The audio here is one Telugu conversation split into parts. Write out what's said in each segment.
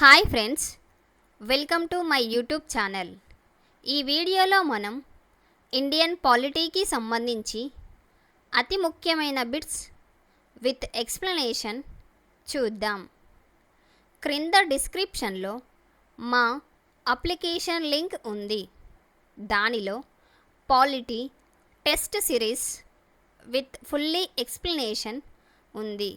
Hi friends welcome to my YouTube channel. ఈ వీడియోలో మనం ఇండియన్ పాలిటీకి సంబంధించి అతి ముఖ్యమైన బిట్స్ విత్ ఎక్స్ప్లెనేషన్ చూద్దాం. క్రింద డిస్క్రిప్షన్లో మా అప్లికేషన్ లింక్ ఉంది. దానిలో polity test series with fully explanation ఉంది.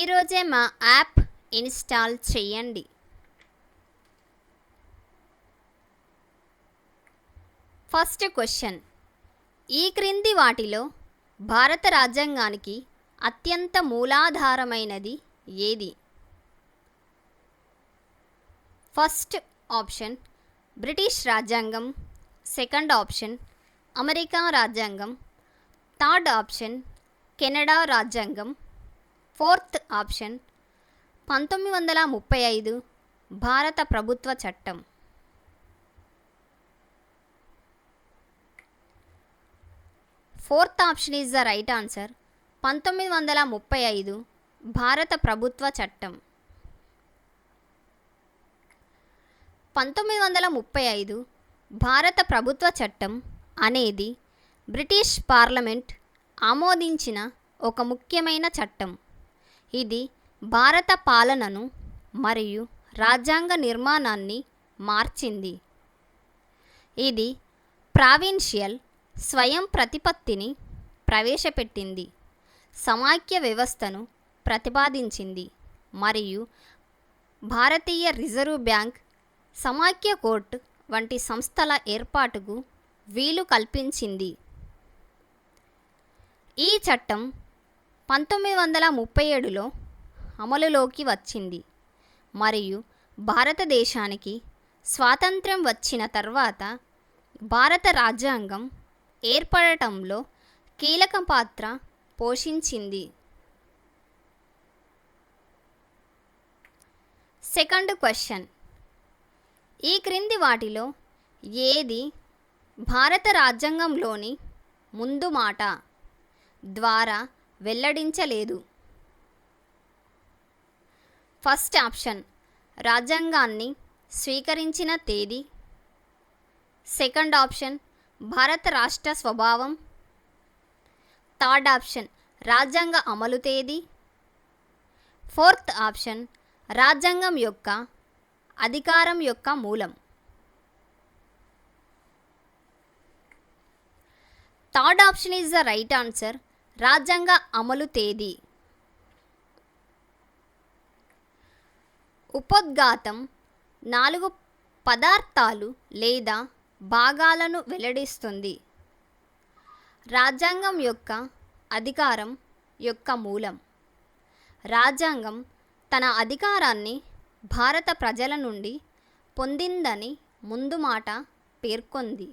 ఈరోజే మా యాప్ ఇన్స్టాల్ చేయండి. First question. ఈ క్రింది వాటిలో భారత రాజ్యాంగానికి అత్యంత మూలాధారమైనది ఏది? ఫస్ట్ ఆప్షన్ బ్రిటిష్ రాజ్యాంగం. సెకండ్ ఆప్షన్ అమెరికా రాజ్యాంగం. థర్డ్ ఆప్షన్ కెనడా రాజ్యాంగం. ఫోర్త్ ఆప్షన్ పంతొమ్మిది వందల ముప్పై ఐదు భారత ప్రభుత్వ చట్టం. Fourth option is the right answer. పంతొమ్మిది వందల ముప్పై ఐదు భారత ప్రభుత్వ చట్టం. పంతొమ్మిది వందల ముప్పై ఐదు భారత ప్రభుత్వ చట్టం అనేది బ్రిటిష్ పార్లమెంట్ ఆమోదించిన ఒక ముఖ్యమైన చట్టం. ఇది భారత పాలనను మరియు రాజ్యాంగ నిర్మాణాన్ని మార్చింది. ఇది ప్రావిన్షియల్ స్వయం ప్రతిపత్తిని ప్రవేశపెట్టింది. సమాఖ్య వ్యవస్థను ప్రతిపాదించింది. మరియు భారతీయ రిజర్వ్ బ్యాంక్ సమాఖ్య కోర్టు వంటి సంస్థల ఏర్పాటుకు వీలు కల్పించింది. ఈ చట్టం పంతొమ్మిది వందల ముప్పై ఏడులో అమలులోకి వచ్చింది. మరియు భారతదేశానికి స్వాతంత్ర్యం వచ్చిన తర్వాత భారత రాజ్యాంగం ఏర్పడటంలో కీలక పాత్ర పోషించింది. Second question. ఈ క్రింది వాటిలో ఏది భారత రాజ్యాంగంలోని ముందు మాట? ద్వారా వెల్లడించలేదు. ఫస్ట్ ఆప్షన్ రాజ్యాంగాన్ని స్వీకరించిన తేదీ. సెకండ్ ఆప్షన్ భారత రాష్ట్ర స్వభావం. థర్డ్ ఆప్షన్ రాజ్యాంగ అమలు తేదీ. ఫోర్త్ ఆప్షన్ రాజ్యాంగం యొక్క అధికారం యొక్క మూలం. Third option is the right answer రాజ్యాంగ అమలు తేదీ. ఉపద్ఘాతం నాలుగు పదార్థాలు లేదా భాగాలను వెల్లడిస్తుంది. రాజ్యాంగం యొక్క అధికారం యొక్క మూలం. రాజ్యాంగం తన అధికారాన్ని భారత ప్రజల నుండి పొందిందని ముందు మాట పేర్కొంది.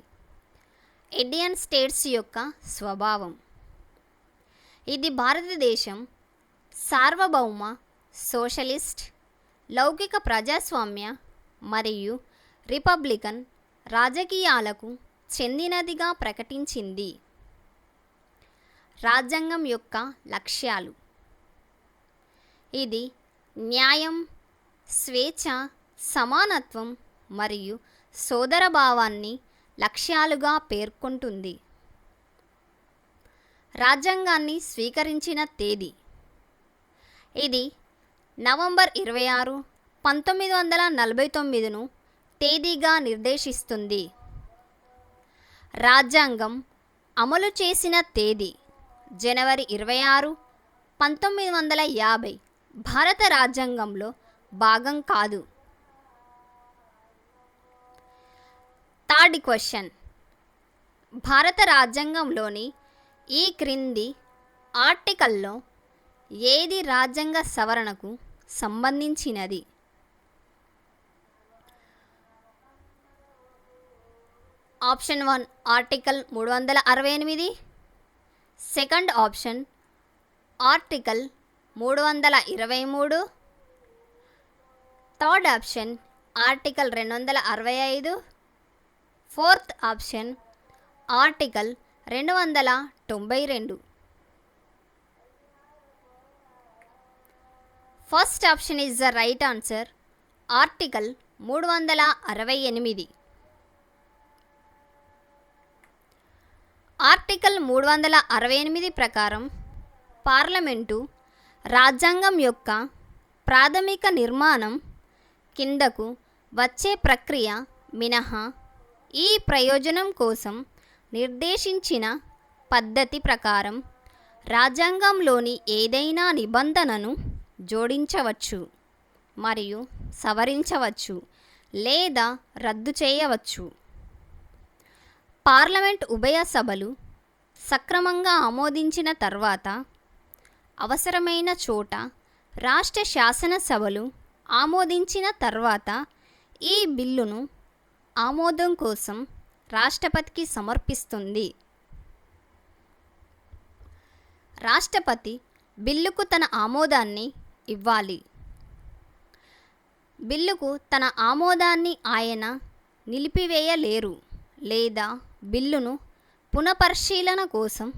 ఇండియన్ స్టేట్స్ యొక్క స్వభావం. ఇది భారతదేశం సార్వభౌమ సోషలిస్ట్ లౌకిక ప్రజాస్వామ్య మరియు రిపబ్లికన్ రాజకీయాలకు చెందినదిగా ప్రకటించింది. రాజ్యాంగం యొక్క లక్ష్యాలు. ఇది న్యాయం స్వేచ్ఛ సమానత్వం మరియు సోదరభావాన్ని లక్ష్యాలుగా పేర్కొంటుంది. రాజ్యాంగాన్ని స్వీకరించిన తేదీ. ఇది నవంబర్ ఇరవై ఆరు పంతొమ్మిది వందల నలభై తొమ్మిదిను తేదీగా నిర్దేశిస్తుంది. రాజ్యాంగం అమలు చేసిన తేదీ జనవరి ఇరవై ఆరు పంతొమ్మిది వందల యాభై భారత రాజ్యాంగంలో భాగం కాదు. Third question. భారత రాజ్యాంగంలోని ఈ క్రింది ఆర్టికల్లో ఏది రాజ్యాంగ సవరణకు సంబంధించినది? ఆప్షన్ వన్ ఆర్టికల్ మూడు వందల అరవై ఎనిమిది. సెకండ్ ఆప్షన్ ఆర్టికల్ మూడు వందల ఇరవై మూడు. థర్డ్ ఆప్షన్ ఆర్టికల్ రెండు వందల అరవై ఐదు. ఫోర్త్ ఆప్షన్ ఆర్టికల్ రెండు వందల తొంభై రెండు. First option is the right answer. Article మూడు వందల అరవై ఎనిమిది. ఆర్టికల్ మూడు వందల అరవై ఎనిమిది ప్రకారం పార్లమెంటు రాజ్యాంగం యొక్క ప్రాథమిక నిర్మాణం కిందకు వచ్చే ప్రక్రియ మినహా ఈ ప్రయోజనం కోసం నిర్దేశించిన పద్ధతి ప్రకారం రాజ్యాంగంలోని ఏదైనా నిబంధనను జోడించవచ్చు మరియు సవరించవచ్చు లేదా రద్దు చేయవచ్చు. పార్లమెంట్ ఉభయ సభలు సక్రమంగా ఆమోదించిన తర్వాత అవసరమైన చోట రాష్ట్ర శాసనసభలు ఆమోదించిన తర్వాత ఈ బిల్లును ఆమోదం కోసం రాష్ట్రపతికి సమర్పిస్తుంది. రాష్ట్రపతి బిల్లుకు తన ఆమోదాన్ని ఇవ్వాలి. బిల్లుకు తన ఆమోదాన్ని ఆయన నిలిపివేయలేరు లేదా బిల్లును పునఃపరిశీలన కోసం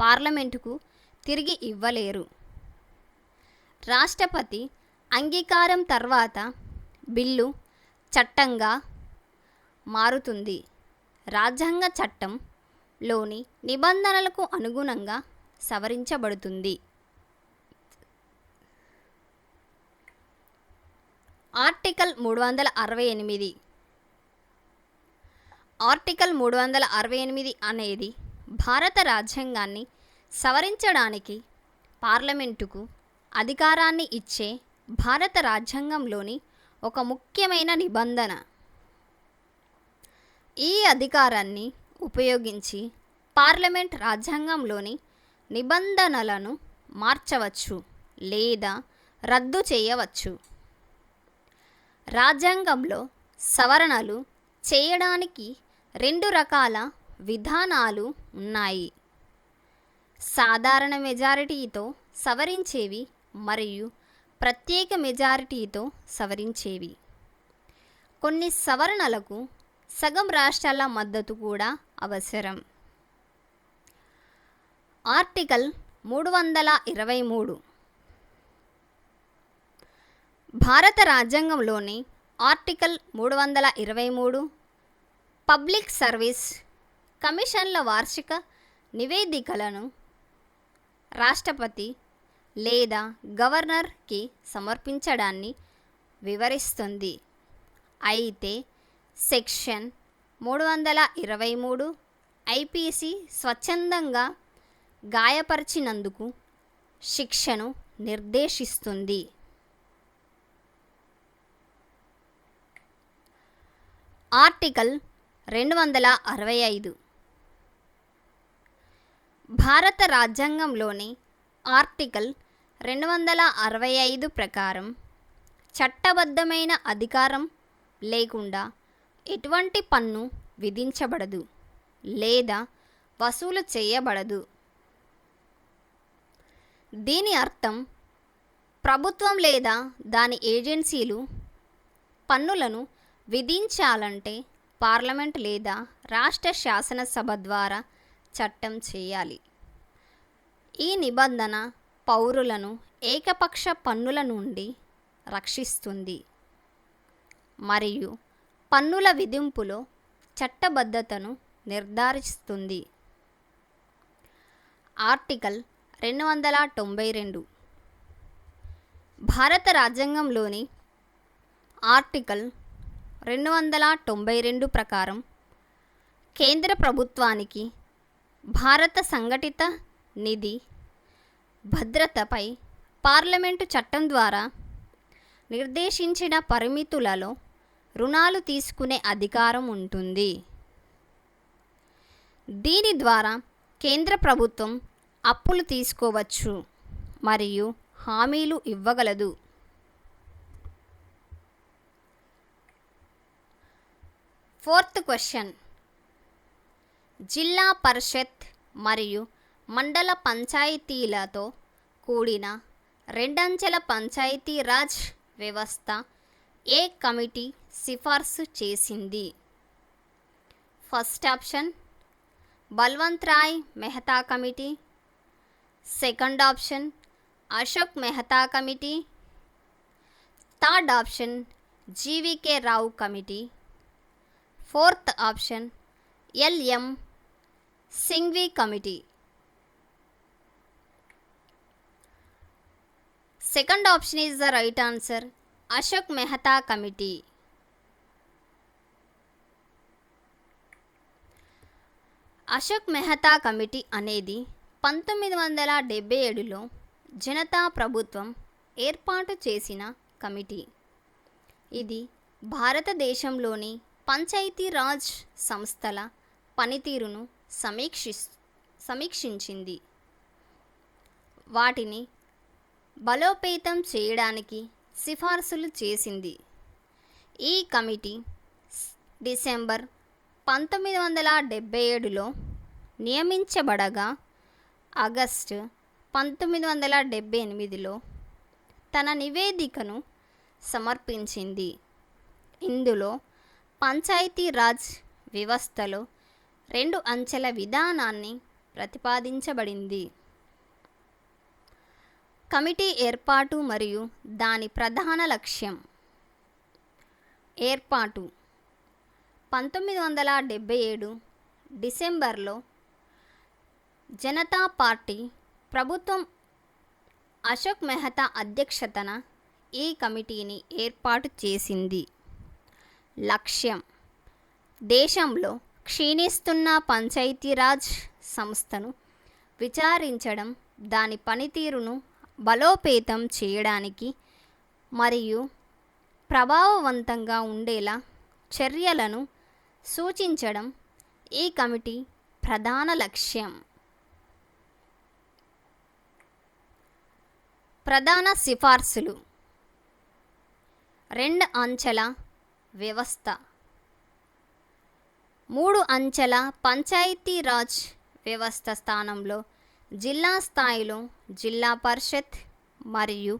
పార్లమెంటుకు తిరిగి ఇవ్వలేరు. రాష్ట్రపతి అంగీకారం తర్వాత బిల్లు చట్టంగా మారుతుంది. రాజ్యాంగ చట్టంలోని నిబంధనలకు అనుగుణంగా సవరించబడుతుంది. ఆర్టికల్ మూడు వందల అరవై ఎనిమిది. ఆర్టికల్ మూడు వందల అరవై ఎనిమిది అనేది భారత రాజ్యాంగాన్ని సవరించడానికి పార్లమెంటుకు అధికారాన్ని ఇచ్చే భారత రాజ్యాంగంలోని ఒక ముఖ్యమైన నిబంధన. ఈ అధికారాన్ని ఉపయోగించి పార్లమెంట్ రాజ్యాంగంలోని నిబంధనలను మార్చవచ్చు లేదా రద్దు చేయవచ్చు. రాజ్యాంగంలో సవరణలు చేయడానికి రెండు రకాల విధానాలు ఉన్నాయి. సాధారణ మెజారిటీతో సవరించేవి మరియు ప్రత్యేక మెజారిటీతో సవరించేవి. కొన్ని సవరణలకు సగం రాష్ట్రాల మద్దతు కూడా అవసరం. ఆర్టికల్ మూడు వందల ఇరవై మూడు భారత రాజ్యాంగంలోని ఆర్టికల్ మూడు వందల ఇరవై మూడు పబ్లిక్ సర్వీస్ కమిషన్ల వార్షిక నివేదికలను రాష్ట్రపతి లేదా గవర్నర్కి సమర్పించడాన్ని వివరిస్తుంది. అయితే సెక్షన్ మూడు వందల ఇరవై మూడు ఐపీసీ స్వచ్ఛందంగా గాయపరిచినందుకు శిక్షను నిర్దేశిస్తుంది. ఆర్టికల్ రెండు వందల అరవై ఐదు. భారత రాజ్యాంగంలోని ఆర్టికల్ రెండు వందల అరవై ఐదు ప్రకారం చట్టబద్ధమైన అధికారం లేకుండా ఎటువంటి పన్ను విధించబడదు లేదా వసూలు చేయబడదు. దీని అర్థం ప్రభుత్వం లేదా దాని ఏజెన్సీలు పన్నులను విధించాలంటే పార్లమెంట్ లేదా రాష్ట్ర శాసనసభ ద్వారా చట్టం చేయాలి. ఈ నిబంధన పౌరులను ఏకపక్ష పన్నుల నుండి రక్షిస్తుంది. మరియు పన్నుల విధింపులో చట్టబద్ధతను నిర్ధారిస్తుంది. ఆర్టికల్ రెండు వందల తొంభై రెండు. భారత రాజ్యాంగంలోని ఆర్టికల్ రెండు వందల తొంభై రెండు ప్రకారం కేంద్ర ప్రభుత్వానికి భారత సంఘటిత నిధి భద్రతపై పార్లమెంటు చట్టం ద్వారా నిర్దేశించిన పరిమితులలో రుణాలు తీసుకునే అధికారం ఉంటుంది. దీని ద్వారా కేంద్ర ప్రభుత్వం అప్పులు తీసుకోవచ్చు మరియు హామీలు ఇవ్వగలదు. Fourth question. జిల్లా పరిషత్ మరియు మండల పంచాయతీలతో కూడిన రెండంచెల పంచాయతీ రాజ్ వ్యవస్థ ఏ కమిటీ సిఫార్సు చేసింది? First option Balwant Rai Mehta committee. Second option Ashok Mehta committee. Third option GVK Rao committee. Fourth option LM Singhvi committee. Second option is the right answer Ashok Mehta committee. Ashok Mehta committee అనేది పంతొమ్మిది వందల డెబ్బై ఏడులో జనతా ప్రభుత్వం ఏర్పాటు చేసిన కమిటీ. ఇది భారతదేశంలోని పంచాయతీరాజ్ సంస్థల పనితీరును సమీక్షి సమీక్షించింది. వాటిని బలోపేతం చేయడానికి సిఫార్సులు చేసింది. ఈ కమిటీ డిసెంబర్ పంతొమ్మిది వందల డెబ్బై ఏడులో నియమించబడగా ఆగస్టు పంతొమ్మిది వందల డెబ్బై ఎనిమిదిలో తన నివేదికను సమర్పించింది. ఇందులో పంచాయతీరాజ్ వ్యవస్థలో రెండు అంచెల విధానాన్ని ప్రతిపాదించబడింది. కమిటీ ఏర్పాటు మరియు దాని ప్రధాన లక్ష్యం. ఏర్పాటు. పంతొమ్మిది వందల డెబ్బై ఏడు డిసెంబర్లో జనతా పార్టీ ప్రభుత్వం అశోక్ మెహతా అధ్యక్షతన ఈ కమిటీని ఏర్పాటు చేసింది. లక్ష్యం. దేశంలో క్షీణిస్తున్న పంచాయతీరాజ్ సంస్థను విచారించడం దాని పనితీరును బలోపేతం చేయడానికి మరియు ప్రభావవంతంగా ఉండేలా చర్యలను సూచించడం ఈ కమిటీ ప్రధాన లక్ష్యం. ప్రధాన సిఫార్సులు. రెండు అంచెల వ్యవస్థ. మూడు అంచెల పంచాయతీరాజ్ వ్యవస్థ స్థానంలో జిల్లా స్థాయిలో జిల్లా పరిషత్ మరియు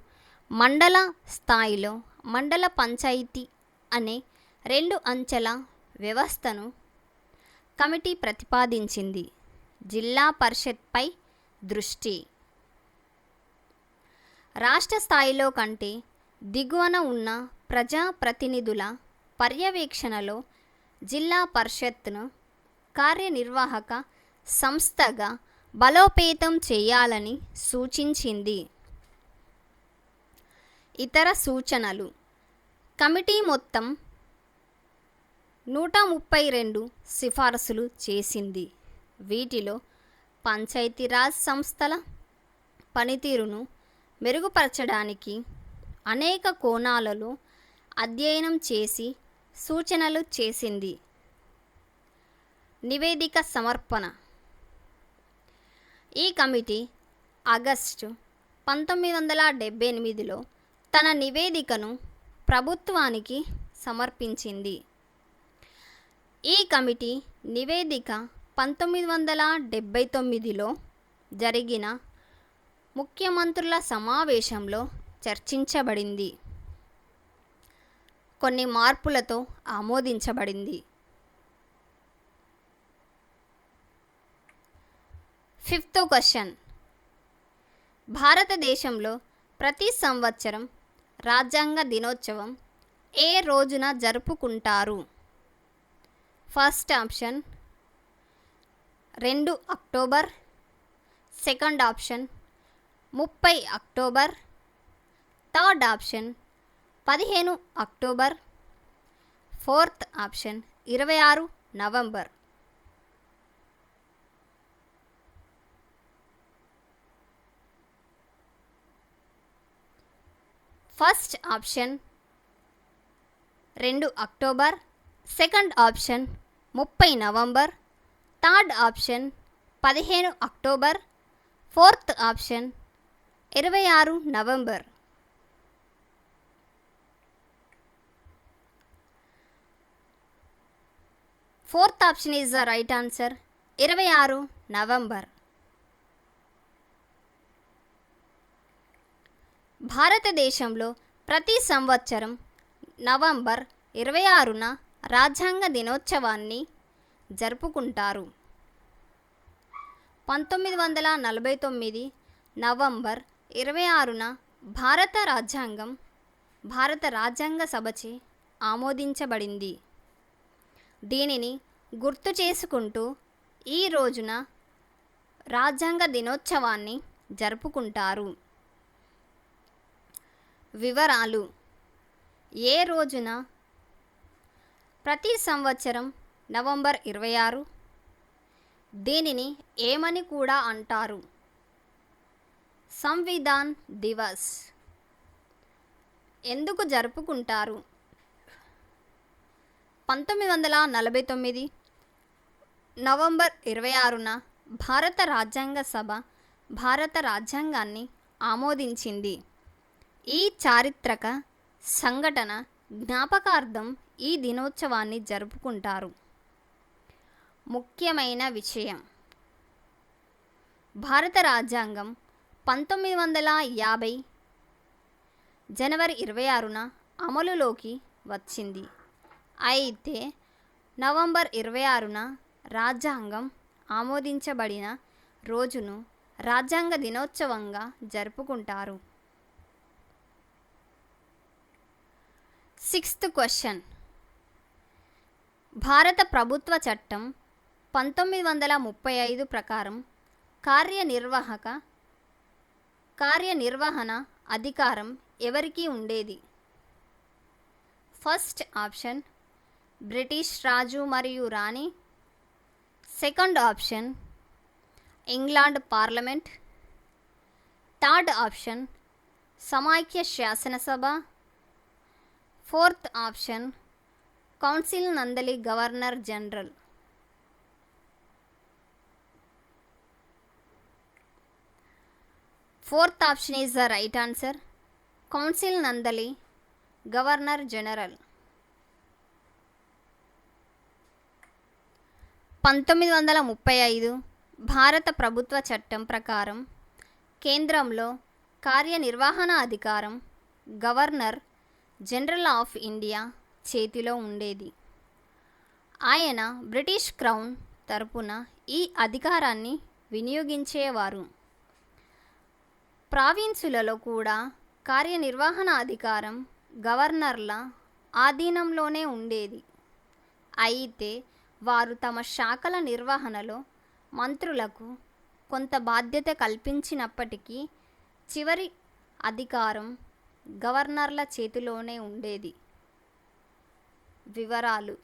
మండల స్థాయిలో మండల పంచాయతీ అనే రెండు అంచెల వ్యవస్థను కమిటీ ప్రతిపాదించింది. జిల్లా పరిషత్పై దృష్టి. రాష్ట్ర స్థాయిలో కంటే దిగువన ఉన్న ప్రజాప్రతినిధుల పర్యవేక్షణలో జిల్లా పరిషత్ను కార్యనిర్వాహక సంస్థగా బలోపేతం చేయాలని సూచించింది. ఇతర సూచనలు. కమిటీ మొత్తం నూట ముప్పై రెండు సిఫారసులు చేసింది. వీటిలో పంచాయతీరాజ్ సంస్థల పనితీరును మెరుగుపరచడానికి అనేక కోణాలలో అధ్యయనం చేసి సూచనలు చేసింది. నివేదిక సమర్పణ. ఈ కమిటీ ఆగస్టు పంతొమ్మిది వందల డెబ్బై ఎనిమిదిలో తన నివేదికను ప్రభుత్వానికి సమర్పించింది. ఈ కమిటీ నివేదిక పంతొమ్మిది వందల డెబ్బై తొమ్మిదిలో జరిగిన ముఖ్యమంత్రుల సమావేశంలో చర్చించబడింది. కొన్ని మార్పులతో ఆమోదించబడింది. Fifth question. భారతదేశంలో ప్రతి సంవత్సరం రాజ్యాంగ దినోత్సవం ఏ రోజున జరుపుకుంటారు? ఫస్ట్ ఆప్షన్ రెండు అక్టోబర్ సెకండ్ ఆప్షన్ ముప్పై అక్టోబర్ థర్డ్ ఆప్షన్ పదిహేను అక్టోబర్. ఫోర్త్ ఆప్షన్ ఇరవై ఆరు నవంబర్. ఫస్ట్ ఆప్షన్ రెండు అక్టోబర్. సెకండ్ ఆప్షన్ ముప్పై నవంబర్. థర్డ్ ఆప్షన్ పదిహేను అక్టోబర్. ఫోర్త్ ఆప్షన్ ఇరవై ఆరు November. Fourth option is the right answer. ఇరవై ఆరు నవంబర్. భారతదేశంలో ప్రతి సంవత్సరం నవంబర్ ఇరవై ఆరున రాజ్యాంగ దినోత్సవాన్ని జరుపుకుంటారు. పంతొమ్మిది వందల నలభై తొమ్మిది నవంబర్ ఇరవై ఆరున భారత రాజ్యాంగం భారత రాజ్యాంగ సభచే ఆమోదించబడింది. దీనిని గుర్తు చేసుకుంటూ ఈ రోజున రాజ్యాంగ దినోత్సవాన్ని జరుపుకుంటారు. వివరాలు. ఏ రోజున? ప్రతి సంవత్సరం నవంబర్ ఇరవై ఆరు. దీనిని ఏమని కూడా అంటారు? సంవిధాన్ దివస్. ఎందుకు జరుపుకుంటారు? పంతొమ్మిది వందల నలభై తొమ్మిది నవంబర్ ఇరవై ఆరున భారత రాజ్యాంగ సభ భారత రాజ్యాంగాన్ని ఆమోదించింది. ఈ చారిత్రక సంఘటన జ్ఞాపకార్థం ఈ దినోత్సవాన్ని జరుపుకుంటారు. ముఖ్యమైన విషయం. భారత రాజ్యాంగం పంతొమ్మిది వందల యాభై జనవరి ఇరవై ఆరున అమలులోకి వచ్చింది. అయితే నవంబర్ ఇరవై ఆరున రాజ్యాంగం ఆమోదించబడిన రోజును రాజ్యాంగ దినోత్సవంగా జరుపుకుంటారు. Sixth question. భారత ప్రభుత్వ చట్టం పంతొమ్మిది వందల ముప్పై ఐదు ప్రకారం కార్యనిర్వాహక కార్యనిర్వహణ అధికారం ఎవరికి ఉండేది? ఫస్ట్ ఆప్షన్ బ్రిటిష్ రాజు మరియు రాణి. Second option England parliament. Third option సమాఖ్య శాసనసభ. Fourth option council నందలి governor general. Fourth option is the right answer council నందలి governor general. పంతొమ్మిది వందల ముప్పై ఐదు భారత ప్రభుత్వ చట్టం ప్రకారం కేంద్రంలో కార్యనిర్వహణ అధికారం గవర్నర్ జనరల్ ఆఫ్ ఇండియా చేతిలో ఉండేది. ఆయన బ్రిటిష్ క్రౌన్ తరపున ఈ అధికారాన్ని వినియోగించేవారు. ప్రావిన్సులలో కూడా కార్యనిర్వహణ అధికారం గవర్నర్ల ఆధీనంలోనే ఉండేది. అయితే వారు తమ శాఖల నిర్వహణలో మంత్రులకు కొంత బాధ్యత కల్పించినప్పటికీ చివరి అధికారం గవర్నర్ల చేతిలోనే ఉండేది. వివరాలు.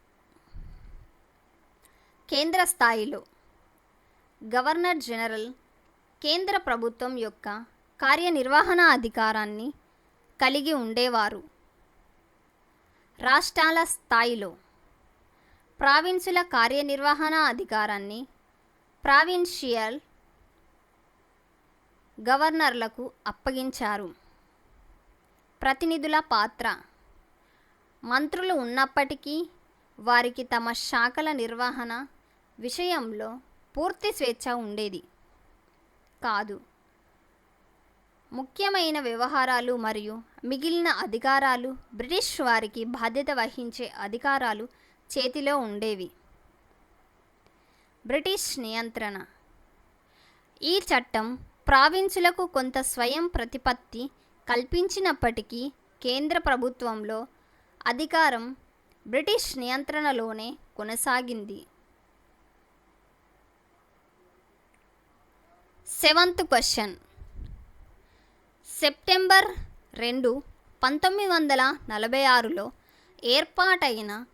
కేంద్ర స్థాయిలో గవర్నర్ జనరల్ కేంద్ర ప్రభుత్వం యొక్క కార్యనిర్వహణ అధికారాన్ని కలిగి ఉండేవారు. రాష్ట్రాల స్థాయిలో ప్రావిన్సుల కార్యనిర్వహణ అధికారాన్ని ప్రావిన్షియల్ గవర్నర్లకు అప్పగించారు. ప్రతినిధుల పాత్ర. మంత్రులు ఉన్నప్పటికీ వారికి తమ శాఖల నిర్వహణ విషయంలో పూర్తి స్వేచ్ఛ ఉండేది. కాదు. ముఖ్యమైన వ్యవహారాలు మరియు మిగిలిన అధికారాలు బ్రిటిష్ వారికి బాధ్యత వహించే అధికారాలు చేతిలో ఉండేవి. బ్రిటిష్ నియంత్రణ. ఈ చట్టం ప్రావిన్సులకు కొంత స్వయం ప్రతిపత్తి కల్పించినప్పటికీ కేంద్ర ప్రభుత్వంలో అధికారం బ్రిటిష్ నియంత్రణలోనే కొనసాగింది. Seventh question. సెప్టెంబర్ రెండు పంతొమ్మిది వందల నలభై ఆరులో ఏర్పాటైన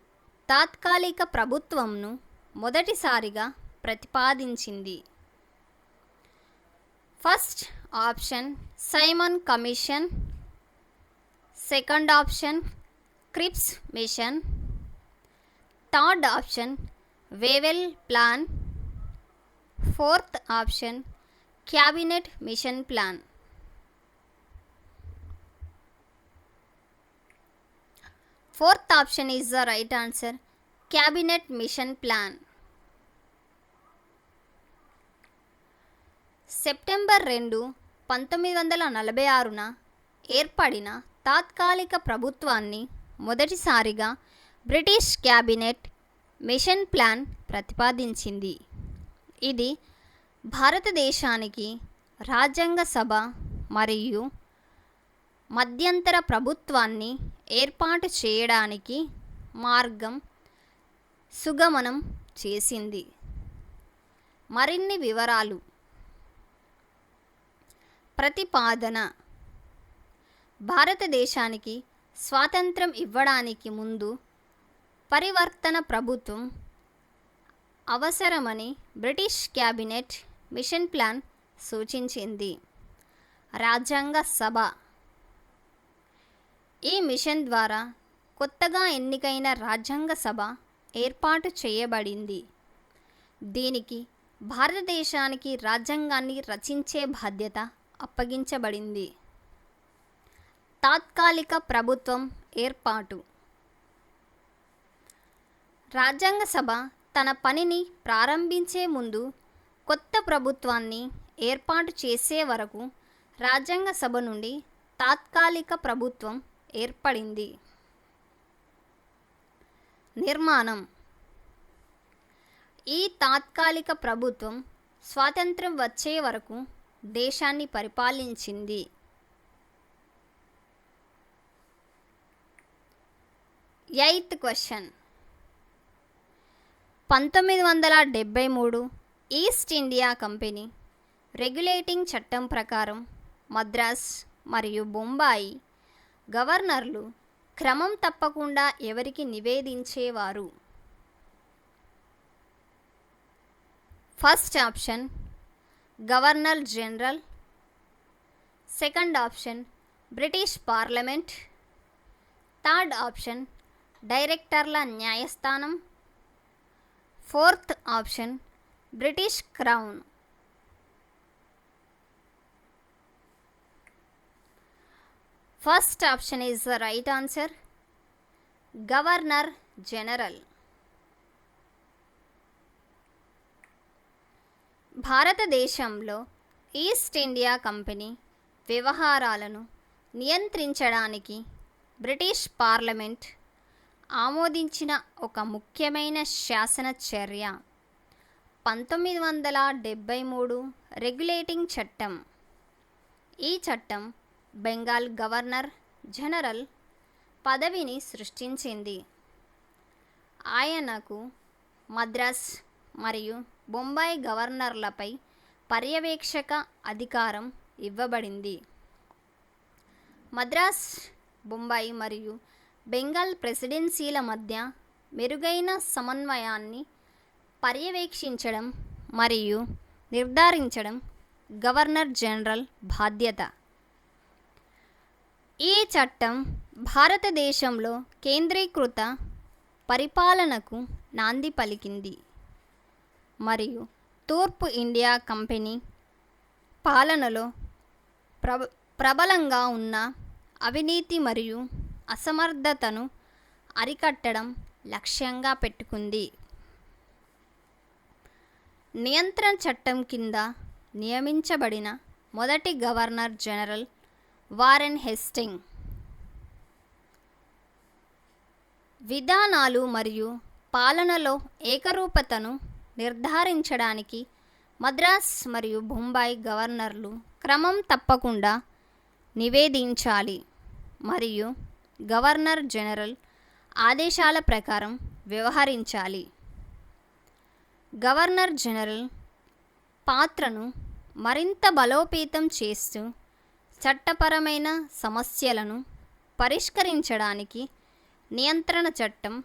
తాత్కాలిక ప్రభుత్వంను మొదటిసారిగా ప్రతిపాదించింది. First option Simon commission. Second option Cripps mission. Third option Wavell plan. Fourth option cabinet mission plan. Fourth option is the right answer. Cabinet mission plan. September రెండు పంతొమ్మిది వందల నలభై ఆరున ఏర్పడిన తాత్కాలిక ప్రభుత్వాన్ని మొదటిసారిగా బ్రిటిష్ క్యాబినెట్ మిషన్ ప్లాన్ ప్రతిపాదించింది. ఇది భారతదేశానికి రాజ్యాంగ సభ మరియు మధ్యంతర ప్రభుత్వాన్ని ఏర్పాటు చేయడానికి మార్గం సుగమనం చేసింది. మరిన్ని వివరాలు. ప్రతిపాదన. భారతదేశానికి స్వాతంత్రం ఇవ్వడానికి ముందు పరివర్తన ప్రభుత్వం అవసరమని బ్రిటిష్ క్యాబినెట్ మిషన్ ప్లాన్ సూచించింది. రాజ్యాంగ సభ. ఈ మిషన్ ద్వారా కొత్తగా ఎన్నికైన రాజ్యాంగ సభ ఏర్పాటు చేయబడింది. దీనికి భారతదేశానికి రాజ్యాంగాన్ని రచించే బాధ్యత అప్పగించబడింది. తాత్కాలిక ప్రభుత్వం ఏర్పాటు. రాజ్యాంగ సభ తన పనిని ప్రారంభించే ముందు కొత్త ప్రభుత్వాన్ని ఏర్పాటు చేసే వరకు రాజ్యాంగ సభ నుండి తాత్కాలిక ప్రభుత్వం ఏర్పడింది. నిర్మాణం. ఈ తాత్కాలిక ప్రభుత్వం స్వాతంత్రం వచ్చే వరకు దేశాన్ని పరిపాలించింది. Eighth question. పంతొమ్మిది వందల డెబ్భై మూడు ఈస్ట్ ఇండియా కంపెనీ రెగ్యులేటింగ్ చట్టం ప్రకారం మద్రాస్ మరియు బొంబాయి గవర్నర్లు క్రమం తప్పకుండా ఎవరికి నివేదించేవారు? First option governor general. Second option British parliament. Third option డైరెక్టర్ల న్యాయస్థానం. Fourth option British crown. First option is the right answer. Governor general. భారతదేశంలో ఈస్ట్ ఇండియా కంపెనీ వ్యవహారాలను నియంత్రించడానికి బ్రిటిష్ పార్లమెంట్ ఆమోదించిన ఒక ముఖ్యమైన శాసన చర్య. పంతొమ్మిది వందల డెబ్భై మూడు రెగ్యులేటింగ్ చట్టం. ఈ చట్టం బెంగాల్ గవర్నర్ జనరల్ పదవిని సృష్టించింది. ఆయనకు మద్రాస్ మరియు బొంబాయి గవర్నర్లపై పర్యవేక్షక అధికారం ఇవ్వబడింది. మద్రాస్ బొంబాయి మరియు బెంగాల్ ప్రెసిడెన్సీల మధ్య మెరుగైన సమన్వయాన్ని పర్యవేక్షించడం మరియు నిర్ధారించడం గవర్నర్ జనరల్ బాధ్యత. ఈ చట్టం భారతదేశంలో కేంద్రీకృత పరిపాలనకు నాంది పలికింది. మరియు తూర్పు ఇండియా కంపెనీ పాలనలో ప్రబ ప్రబలంగా ఉన్న అవినీతి మరియు అసమర్థతను అరికట్టడం లక్ష్యంగా పెట్టుకుంది. నియంత్రణ చట్టం కింద నియమించబడిన మొదటి గవర్నర్ జనరల్ వారెన్ హెస్టింగ్. విధానాలు మరియు పాలనలో ఏకరూపతను నిర్ధారించడానికి మద్రాస్ మరియు బొంబాయి గవర్నర్లు క్రమం తప్పకుండా నివేదించాలి. మరియు గవర్నర్ జనరల్ ఆదేశాల ప్రకారం వ్యవహరించాలి. గవర్నర్ జనరల్ పాత్రను మరింత బలోపేతం చేస్తూ చట్టపరమైన సమస్యలను పరిష్కరించడానికి నియంత్రణ చట్టం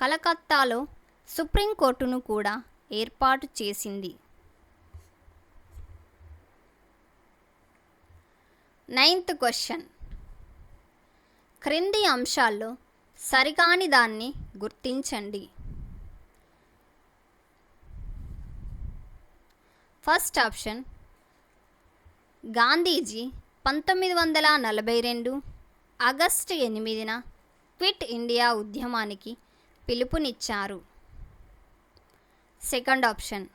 కలకత్తాలో సుప్రీంకోర్టును కూడా ఏర్పాటు చేసింది. Ninth question. క్రింది అంశాల్లో సరికాని దాన్ని గుర్తించండి. First option. గాంధీజీ పంతొమ్మిది వందల నలభై రెండు ఆగస్టు ఎనిమిదిన క్విట్ ఇండియా ఉద్యమానికి పిలుపునిచ్చారు. Second option.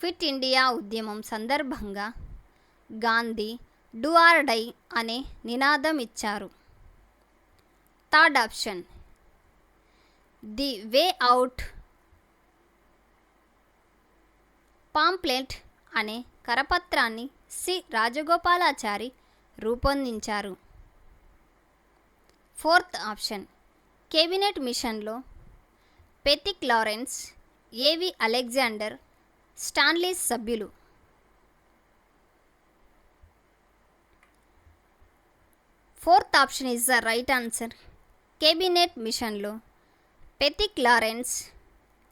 క్విట్ ఇండియా ఉద్యమం సందర్భంగా గాంధీ డూ ఆర్ డై అనే నినాదం ఇచ్చారు third option. The way out pamphlet అనే కరపత్రాన్ని సి. రాజగోపాలాచారి రూపొందించారు. Fourth option. కేబినెట్ మిషన్లో Pethick Lawrence AV Alexander Stanleys సభ్యులు. Fourth option is the right answer. Cabinet మిషన్లో Pethick Lawrence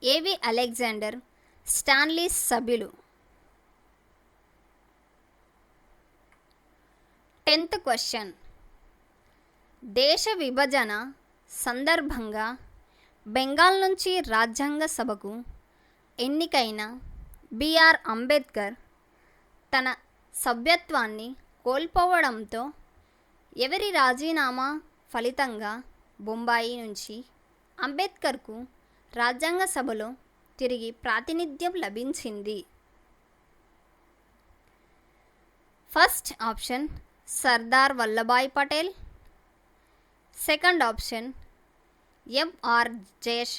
AV Alexander Stanleys సభ్యులు. Tenth question. దేశ విభజన సందర్భంగా బెంగాల్ నుంచి రాజ్యాంగ సభకు ఎన్నికైన బిఆర్ అంబేద్కర్ తన సభ్యత్వాన్ని కోల్పోవడంతో ఎవరి రాజీనామా ఫలితంగా బొంబాయి నుంచి అంబేద్కర్కు రాజ్యాంగ సభలో తిరిగి ప్రాతినిధ్యం లభించింది. First option Sardar Vallabhbhai Patel second option MR జయష్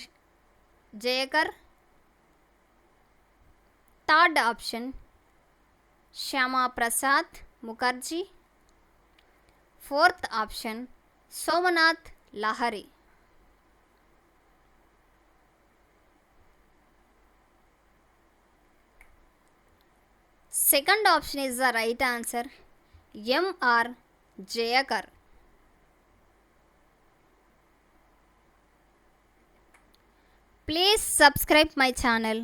Jayakar third option Shyama Prasad Mukherjee fourth option Somnath Lahiri second option is the right answer MR Jayakar please subscribe my channel